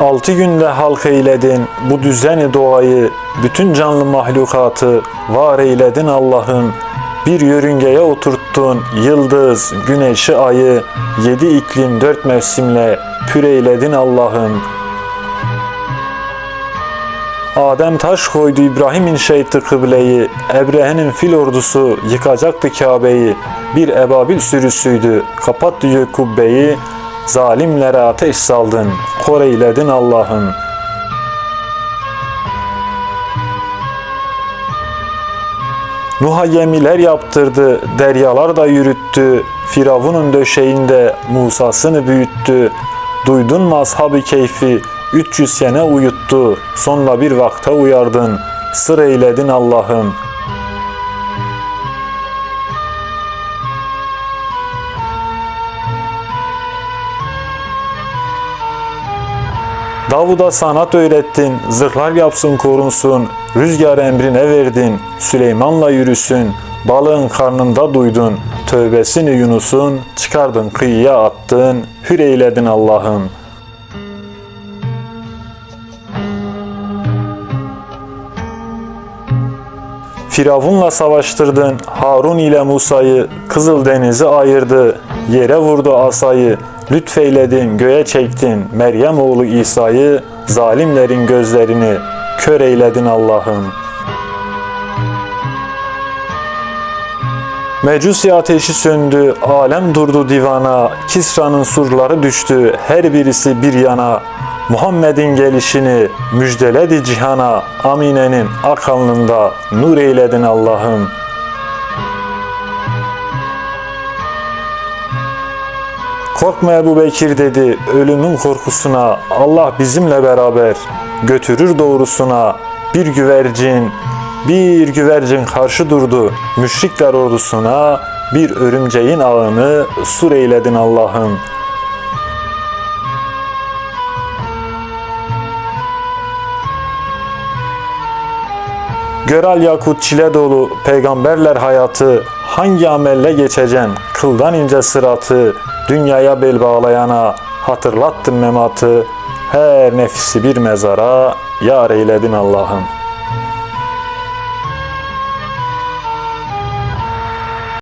Altı günde halk eyledin bu düzeni doğayı, bütün canlı mahlukatı var eyledin Allah'ım. Bir yörüngeye oturttun yıldız, güneşi, ayı, yedi iklim dört mevsimle pür eyledin Allah'ım. Adem taş koydu İbrahim inşeytti kıbleyi. Ebrehe'nin fil ordusu yıkacaktı Kabe'yi. Bir ebabil sürüsüydü. Kapattı kubbeyi. Zalimlere ateş saldın. Kor eyledin Allah'ım. Nuh'a gemiler yaptırdı, deryalar da yürüttü. Firavun'un döşeğinde Musa'sını büyüttü. Duydun mu ashabı keyfi, 300 sene uyuttu. Sonra bir vakte uyardın, sır eyledin Allah'ım. Davud'a sanat öğrettin, zırhlar yapsın korunsun, rüzgar emrine verdin, Süleyman'la yürüsün, balığın karnında duydun, tövbesini Yunus'un, çıkardın kıyıya attın, hür eyledin Allah'ım. Firavun'la savaştırdın, Harun ile Musa'yı, Kızıl Deniz'i ayırdı, yere vurdu asayı, lütfeyledin, göğe çektin, Meryem oğlu İsa'yı, zalimlerin gözlerini kör eyledin Allah'ım. Mecusi ateşi söndü, alem durdu divana, Kisra'nın surları düştü, her birisi bir yana. Muhammed'in gelişini müjdeledi cihana, Amine'nin ak alnında nur eyledin Allah'ım. Korkma Ebu Bekir dedi ölümün korkusuna, Allah bizimle beraber götürür doğrusuna. Bir güvercin, bir güvercin karşı durdu müşrikler ordusuna, bir örümceğin ağını sur eyledin Allah'ım. Göral yakut çile dolu peygamberler hayatı hangi amelle geçeceksin kıldan ince sıratı dünyaya bel bağlayana hatırlattın mematı her nefisi bir mezara yar eyledin Allah'ım.